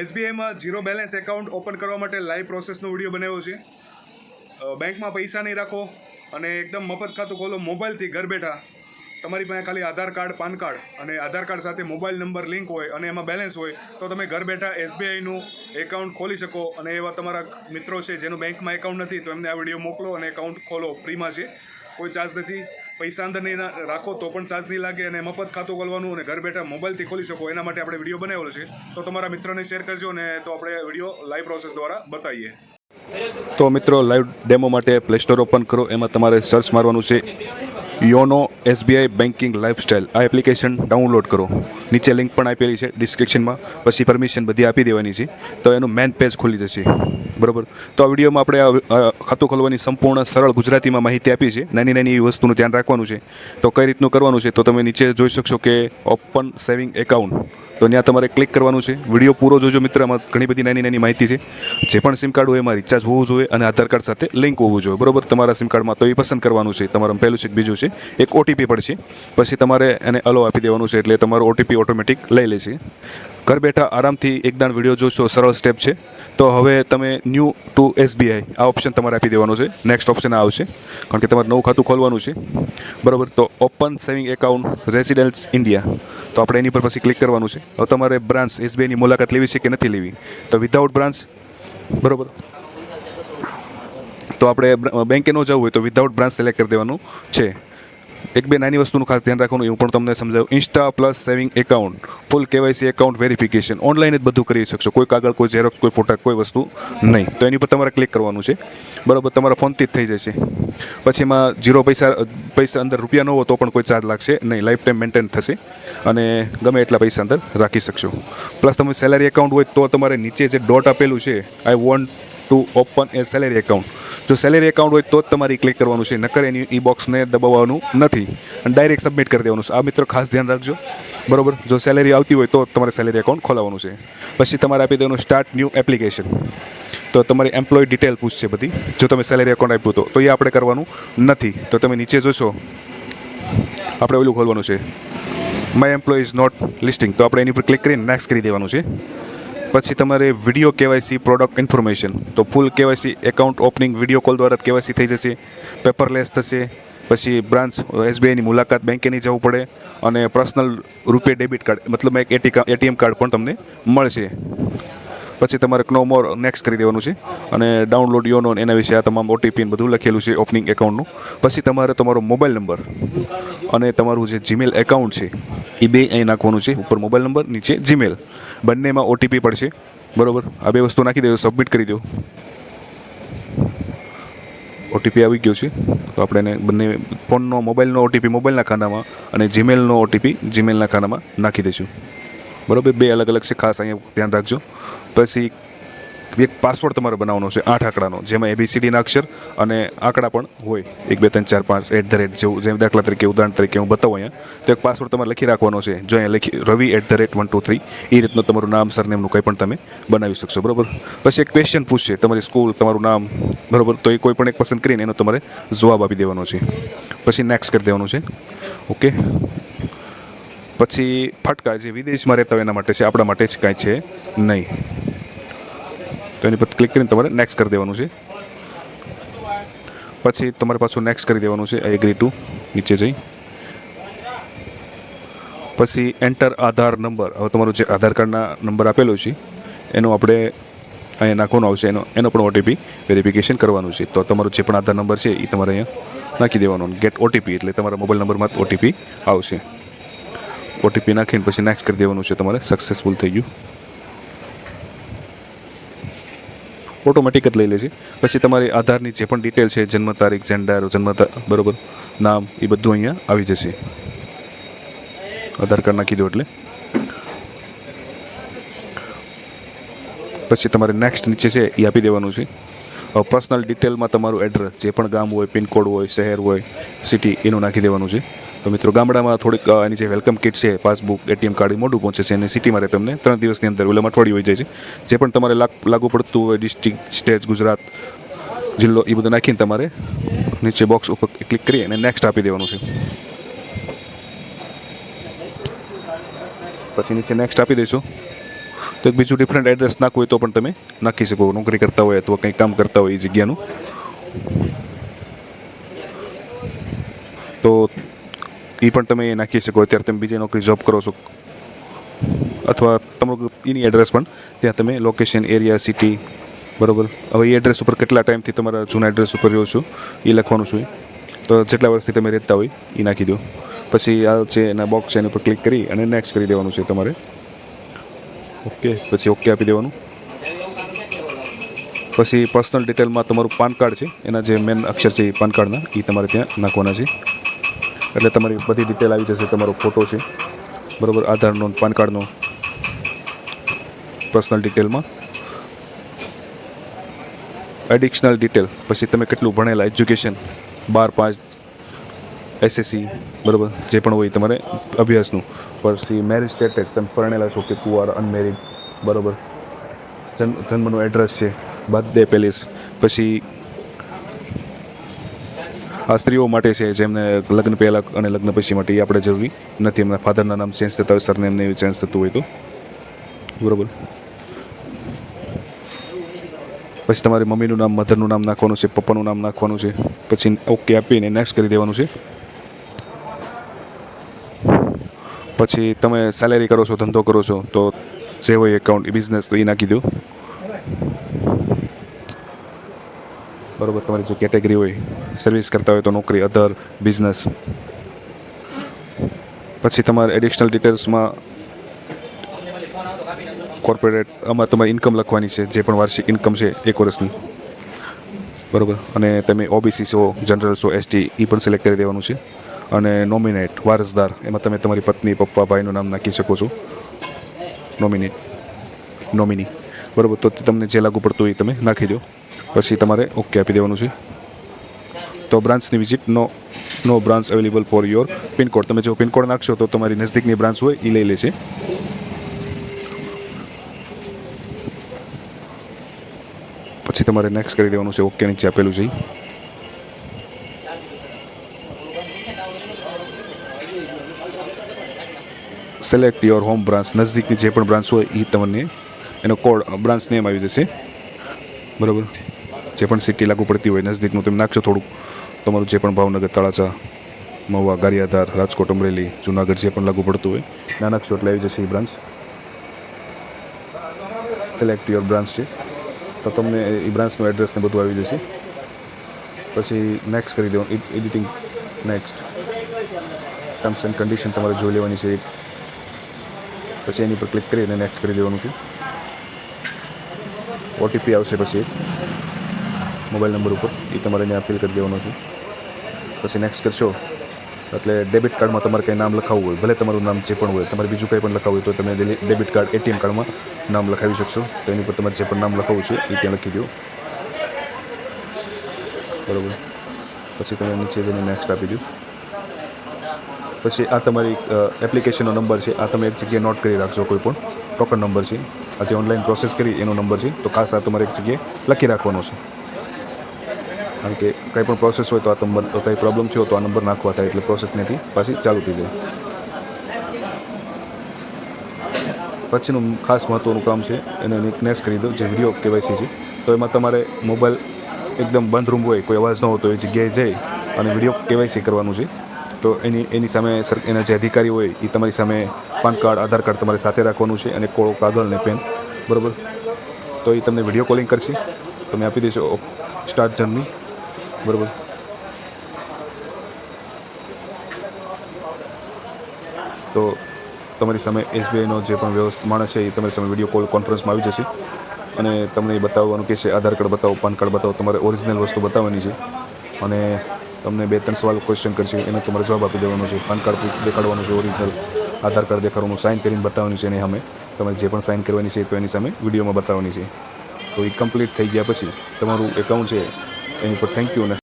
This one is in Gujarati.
એસબીઆઈમાં ઝીરો બેલેન્સ એકાઉન્ટ ઓપન કરવા માટે લાઈવ પ્રોસેસનો વીડિયો બનાવ્યો છે. બેંકમાં પૈસા નહીં રાખો અને એકદમ મફત ખાતું ખોલો, મોબાઈલથી ઘર બેઠા. તમારી પાસે ખાલી આધાર કાર્ડ, પાન કાર્ડ અને આધાર કાર્ડ સાથે મોબાઈલ નંબર, લિંક હોય અને એમાં બેલેન્સ હોય તો તમે ઘર બેઠા એસબીઆઈનું એકાઉન્ટ ખોલી શકો અને એવા તમારા મિત્રો છે જેનું બેંકમાં એકાઉન્ટ નથી તો એમને આ વીડિયો મોકલો અને એકાઉન્ટ ખોલો. ફ્રીમાં છે. કોઈ ચાર્જ નથી. પૈસા અંદર નહીં રાખો તો પણ ચાર્જ નહીં લાગે અને મફત ખાતું ખોલવાનું અને ઘર બેઠા મોબાઈલથી ખોલી શકો. એના માટે આપણે વીડિયો બનાવેલો છે. તો તમારા મિત્રોને શેર કરજો ને તો આપણે વીડિયો લાઈવ પ્રોસેસ દ્વારા બતાવીએ. તો મિત્રો લાઈવ ડેમો માટે પ્લે સ્ટોર ઓપન કરો. એમાં તમારે સર્ચ મારવાનું છે. યોનો એસબીઆઈ બેન્કિંગ લાઈફસ્ટાઈલ આ એપ્લિકેશન ડાઉનલોડ કરો. નીચે લિંક પણ આપેલી છે ડિસ્ક્રિપ્શનમાં. પછી પરમિશન બધી આપી દેવાની છે. તો એનું મેન પેજ ખુલી જશે. બરોબર? તો આ વિડીયોમાં આપણે આ ખાતું ખોલવાની સંપૂર્ણ સરળ ગુજરાતીમાં માહિતી આપી છે. નાની નાની એવી વસ્તુનું ધ્યાન રાખવાનું છે. તો કઈ રીતનું કરવાનું છે તો તમે નીચે જોઈ શકશો કે ઓપન સેવિંગ એકાઉન્ટ. તો ત્યાં તમારે ક્લિક કરવાનું છે. વીડિયો પૂરો જોજો મિત્ર, આમાં ઘણી બધી નાની નાની માહિતી છે. જે પણ સિમ કાર્ડ હોય, એમાં રિચાર્જ હોવું જોઈએ અને આધાર કાર્ડ સાથે લિંક હોવું જોઈએ. બરોબર? તમારા સિમ કાર્ડમાં તો એ પસંદ કરવાનું છે. તમારા પહેલું છે બીજું છે. એક ઓટીપી પણ છે પછી તમારે એને અલો આપી દેવાનું છે. એટલે તમારો ઓટીપી ઓટોમેટિક લઈ લેશે. ઘર બેઠા આરામથી એકદાણ વીડિયો જોશો, સરળ સ્ટેપ છે. તો હવે તમે ન્યૂ ટુ એસબીઆઈ આ ઓપ્શન તમારે આપી દેવાનો છે. નેક્સ્ટ ઓપ્શન આવશે. કારણ કે તમારે નવું ખાતું ખોલવાનું છે. બરાબર? તો open saving account residence India તો આપણે એની પર પછી ક્લિક કરવાનું છે. હવે તમારે બ્રાન્ચ એસબીઆઈની મુલાકાત લેવી છે કે નથી લેવી? તો વિધાઉટ બ્રાન્ચ બરાબર? તો આપણે બેંકે ન જવું હોય તો વિધાઉટ બ્રાન્ચ સિલેક્ટ કરી દેવાનું છે. એક બે નાની વસ્તુનું ખાસ ધ્યાન રાખવાનું એ પણ તમને સમજાવું. Insta plus saving account full KYC account verification online જ બધું કરી શકશો. કોઈ કાગળ, કોઈ ઝેરોક્સ કોઈ ફોટા કોઈ વસ્તુ નહીં. તો એની પર તમારે ક્લિક કરવાનું છે. બરાબર, તમારા ફોનથી જ થઈ જશે. પછી એમાં જીરો પૈસા પૈસા અંદર રૂપિયા ન હોય તો પણ કોઈ ચાર્જ લાગશે નહીં. લાઈફ ટાઈમ મેન્ટેન થશે અને ગમે એટલા પૈસા અંદર રાખી શકશો. પ્લસ તમે સેલેરી એકાઉન્ટ હોય તો તમારે નીચે જે ડોટ આપેલું છે I want to open a salary account જો સેલેરી એકાઉન્ટ હોય તો જ તમારે ક્લિક કરવાનું છે. નકર એની ઈ બોક્સને દબાવવાનું નથી. અને ડાયરેક્ટ સબમિટ કરી દેવાનું છે. આ મિત્રો ખાસ ધ્યાન રાખજો. બરોબર? જો સેલેરી આવતી હોય તો તમારે સેલેરી એકાઉન્ટ ખોલાવવાનું છે. પછી તમારે આપી દેવાનું સ્ટાર્ટ ન્યૂ એપ્લિકેશન તો તમારી એમ્પ્લોય ડિટેલ પૂછશે બધી. જો તમે સેલેરી એકાઉન્ટ આપ્યું તો. એ આપણે કરવાનું નથી. તો તમે નીચે જોશો. આપણે ઓલું ખોલવાનું છે. My employ is not listing તો આપણે એની પર ક્લિક કરીને નેક્સ્ટ કરી દેવાનું છે. પછી તમારે વીડિયો કેવાયસી પ્રોડક્ટ ઇન્ફોર્મેશન તો full KYC account opening video call દ્વારા કેવાયસી થઈ જશે પેપરલેસ થશે, પછી બ્રાન્ચ એસબીઆઈની મુલાકાત બેંકેની જવું પડે, અને પર્સનલ રૂપે ડેબિટ કાર્ડ મતલબ એક એટીએમ કાર્ડ પણ તમને મળશે. પછી તમારે નો મોર નેક્સ્ટ કરી દેવાનું છે. અને ડાઉનલોડ યોનો એના વિશે આ તમામ ઓટીપી બધું લખેલું છે ઓપનિંગ એકાઉન્ટનું પછી તમારે તમારો મોબાઈલ નંબર અને તમારું જે જીમેલ એકાઉન્ટ છે, એ બે અહીં નાખવાનું છે. ઉપર મોબાઈલ નંબર નીચે જીમેલ બંનેમાં ઓટીપી પડશે. બરોબર? આ બે વસ્તુ નાખી દેજો સબમિટ કરી દો ઓટીપી આવી ગયો છે. તો આપણે એને બંને ફોનનો મોબાઈલનો ઓટીપી મોબાઈલના ખાનામાં અને જીમેલનો ઓટીપી જીમેલના ખાનામાં નાખી દઈશું. બરોબર? બે અલગ અલગ છે, ખાસ અહીંયા ધ્યાન રાખજો. પછી એક પાસવર્ડ તમારે બનાવવાનો છે, આઠ આંકડાનો, જેમાં એબીસીડીના અક્ષર અને આંકડા પણ હોય. એક, બે, ત્રણ, ચાર, પાંચ એટ ધ રેટ જેવું, જેમ દાખલા તરીકે, ઉદાહરણ તરીકે હું બતાવું અહીંયા. તો એક પાસવર્ડ તમારે લખી રાખવાનો છે. જો અહીંયા લખી, Ravi at the rate one two three એ રીતનું તમારું નામ સરનેમનું કંઈ પણ તમે બનાવી શકશો, બરાબર? પછી એક ક્વેશ્ચન પૂછશે, તમારી સ્કૂલ તમારું નામ, બરોબર? તો એ કોઈ પણ એક પસંદ કરીને એનો તમારે જવાબ આપી દેવાનો છે. પછી નેક્સ્ટ કરી દેવાનું છે. ઓકે પછી ફટકા જે વિદેશમાં રહેતા હોય એના માટે છે, આપણા માટે જ કાંઈ છે નહીં. તો એની પર ક્લિક કરીને તમારે નેક્સ્ટ કરી દેવાનું છે. પછી તમારે પાછું નેક્સ્ટ કરી દેવાનું છે એગ્રી ટુ નીચે જઈ. પછી એન્ટર આધાર નંબર હવે તમારું જે આધાર કાર્ડના નંબર આપેલો છે, એનો આપણે અહીંયા નાખવાનો આવશે, એનો એનો પણ ઓટીપી વેરિફિકેશન કરવાનું છે. તો તમારો જે પણ આધાર નંબર છે એ તમારે અહીંયા નાખી દેવાનો. ગેટ ઓટીપી એટલે તમારા મોબાઈલ નંબરમાં ઓટીપી આવશે. ઓટીપી નાખીને પછી નેક્સ્ટ કરી દેવાનું છે તમારે. સક્સેસફુલ થઈ ગયું. ઓટોમેટિક જ લઈ લે છે પછી તમારી આધારની જે પણ ડિટેલ છે, જન્મ તારીખ જેન્ડર જન્મ બરોબર? નામ, એ બધું અહીંયા આવી જશે. આધાર કાર્ડ નાખી દો એટલે. પછી તમારે નેક્સ્ટ નીચે છે, એ આપી દેવાનું છે. પર્સનલ ડિટેલમાં તમારું એડ્રેસ જે પણ ગામ હોય, પિનકોડ હોય, શહેર હોય સિટી એનું નાખી દેવાનું છે. તો મિત્રો ગામડામાં થોડીક એની જે વેલકમ કિટ છે પાસબુક એટીએમ કાર્ડ મોટું પહોંચે છે અને સિટીમાં તમને. ત્રણ દિવસની અંદર ઓલા અઠવાડિયું હોઈ જાય છે. જે પણ તમારે લાગુ પડતું હોય ડિસ્ટ્રિક્ટ સ્ટેટ ગુજરાત, જિલ્લો, એ બધું નાખીને તમારે નીચે બોક્સ ઉપર ક્લિક કરી અને નેક્સ્ટ આપી દેવાનું છે. પછી નીચે નેક્સ્ટ આપી દઈશું. તો એક બીજું ડિફરન્ટ એડ્રેસ નાખવું હોય તો પણ તમે નાખી શકો. નોકરી કરતા હોય અથવા કંઈ કામ કરતા હોય એ જગ્યાનું. તો એ પણ તમે નાખી શકો. અત્યારે તમે બીજી નોકરી જોબ કરો છો. અથવા તમારું એની એડ્રેસ પણ ત્યાં તમે લોકેશન એરિયા સિટી બરોબર? હવે એ એડ્રેસ ઉપર કેટલા ટાઈમથી તમારા જૂના એડ્રેસ ઉપર રહ્યો છું એ લખવાનું છું. તો જેટલા વર્ષથી તમે રહેતા હોય એ નાખી દો. પછી આ છે એના બોક્સ છે એના ઉપર ક્લિક કરી અને નેક્સ્ટ કરી દેવાનું છે તમારે. ઓકે, પછી ઓકે આપી દેવાનું. પછી પર્સનલ ડિટેલમાં તમારું પાન કાર્ડ છે. એના જે મેન અક્ષર છે એ પાન કાર્ડના એ તમારે ત્યાં નાખવાના છે. એટલે તમારી બધી ડિટેલ આવી જશે, તમારો ફોટો છે. બરોબર, આધારનો નોંધ પાન કાર્ડનો પર્સનલ ડિટેલમાં એડિશનલ ડિટેલ પછી તમે કેટલું ભણેલા એજ્યુકેશન બાર, પાંચ એસએસસી બરાબર, જે પણ હોય તમારે અભ્યાસનું. પછી મેરેજ સ્ટેટેડ તમે પરણેલા છો કે પુઆર અનમેરિડ બરોબર. જન્મ જન્મનું એડ્રેસ છે બર્થડે પેલેસ પછી સ્ત્રીઓ માટે છે, જેમને લગ્ન પહેલાં અને લગ્ન પછી માટે એ આપણે જરૂરી નથી. એમના ફાધરના નામ ચેન્જ થતા હોય સરનેમને એવી ચેન્જ થતું હોય તો. બરોબર? પછી તમારી મમ્મીનું નામ મધરનું નામ નાખવાનું છે, પપ્પાનું નામ નાખવાનું છે. પછી ઓકે આપીને નેક્સ્ટ કરી દેવાનું છે. પછી તમે સેલેરી કરો છો, ધંધો કરો છો, તો જે હોય એકાઉન્ટ બિઝનેસ તો એ નાખી દો. બરોબર, તમારી જે કેટેગરી હોય સર્વિસ કરતા હોય તો નોકરી અધર બિઝનેસ પછી તમારે એડિશનલ ડિટેલ્સમાં કોર્પોરેટ આમાં તમારી ઇન્કમ લખવાની છે, જે પણ વાર્ષિક ઇન્કમ છે, એક વર્ષની. બરોબર? અને તમે ઓબીસી છો જનરલ છો એસટી એ પણ સિલેક્ટ કરી દેવાનું છે. અને નોમિનેટ વારસદાર, એમાં તમે તમારી પત્ની, પપ્પા, ભાઈનું નામ નાખી શકો છો. નોમિનેટ નોમિની બરોબર? તો તમને જે લાગુ પડતું હોય તમે નાખી દો. પછી તમારે ઓકે આપી દેવાનું છે. તો બ્રાન્ચની visit no no branch available for your pincode તમે જો પિનકોડ નાખશો તો તમારી નજદીકની બ્રાન્ચ હોય એ લઈ લેશે. પછી તમારે નેક્સ્ટ કરી દેવાનું છે ઓકે નીચે આપેલું છે. સિલેક્ટ યોર હોમ બ્રાન્ચ નજદીકની જે પણ બ્રાન્ચ હોય એ તમને એનો કોડ, બ્રાન્ચ નેમ આવી જશે. બરાબર? જે પણ સિટી લાગુ પડતી હોય નજદીકનું તેમ નાખશો થોડુંક. તમારું જે પણ ભાવનગર, તળાજા, મહુવા, ગારિયાધાર, રાજકોટ, અમરેલી, જુનાગઢ જે પણ લાગુ પડતું હોય ના નાખશો એટલે આવી જશે એ બ્રાન્ચ. સિલેક્ટ યોર બ્રાન્ચ છે. તો તમને એ બ્રાન્ચનું એડ્રેસ ને બધું આવી જશે. પછી નેક્સ્ટ કરી દેવાનું editing next terms and condition તમારે જોઈ લેવાની છે પછી એની પર ક્લિક કરી અને નેક્સ્ટ કરી દેવાનું છે. ઓટીપી આવશે પછી મોબાઈલ નંબર ઉપર. એ તમારે ત્યાં ફિલ કરી દેવાનો છે. પછી નેક્સ્ટ કરશો, એટલે ડેબિટ કાર્ડમાં તમારે કંઈ નામ લખાવવું હોય, ભલે તમારું નામ જે પણ હોય, તમારે બીજું કંઈ પણ લખાવવું હોય તો તમે ડેબિટ કાર્ડ એટીએમ કાર્ડમાં નામ લખાવી શકશો. તો એની પર તમારે જે પણ નામ લખાવવું છે, એ ત્યાં લખી દો. બરાબર. પછી તમે નીચે જઈને નેક્સ્ટ આપી દો. પછી આ તમારી એપ્લિકેશનનો નંબર છે. આ તમે એક જગ્યાએ નોટ કરી રાખજો કોઈ પણ. ટોકન નંબર છે. આ જે ઓનલાઈન પ્રોસેસ કરી, એનો નંબર છે. તો ખાસ આ તમારે એક જગ્યાએ લખી રાખવાનો છે. કારણ કે કંઈ પણ પ્રોસેસ હોય તો આ નંબર કંઈ પ્રોબ્લેમ થયો તો આ નંબર નાખવા થાય એટલે પ્રોસેસ નથી પાછી ચાલુ થઈ જાય. પછીનું ખાસ મહત્ત્વનું કામ છે, એને નિકનેસ કરી દો જે વીડિયો કેવાયસી છે. તો એમાં તમારે મોબાઈલ એકદમ બંધ રૂમ હોય, કોઈ અવાજ ન હોતો, એ જગ્યાએ જઈ અને વીડિયો કેવાયસી કરવાનું છે. તો એની એની સામે એના જે અધિકારી હોય એ તમારી સામે પાન કાર્ડ, આધાર કાર્ડ તમારે સાથે રાખવાનું છે અને કોળો, કાગળ ને પેન બરાબર? તો એ તમને વીડિયો કોલિંગ કરશે. તમે આપી દેશો સ્ટાર્ટ જર્ની બરાબર. તો તમારી સામે એસબીઆઈનો જે પણ વ્યવસ્થિત માણસ છે એ તમારી સામે વીડિયો કોલ કોન્ફરન્સમાં આવી જશે. અને તમને એ બતાવવાનું કહેશે આધાર કાર્ડ બતાવો, પાન કાર્ડ બતાવો, તમારે ઓરિજિનલ વસ્તુ બતાવવાની છે. અને તમને બે ત્રણ સવાલ ક્વેશ્ચન કરશે, એનો તમારે જવાબ આપી દેવાનો છે. પાન કાર્ડ દેખાડવાનું છે ઓરિજિનલ આધાર કાર્ડ દેખાડવાનું સાઇન કરીને બતાવવાની છે એની સામે. તમારે જે પણ સાઇન કરવાની છે તો એની સામે વિડીયોમાં બતાવવાની છે. તો એ કમ્પ્લીટ થઈ ગયા પછી તમારું એકાઉન્ટ છે એની પર થેન્ક યુ અને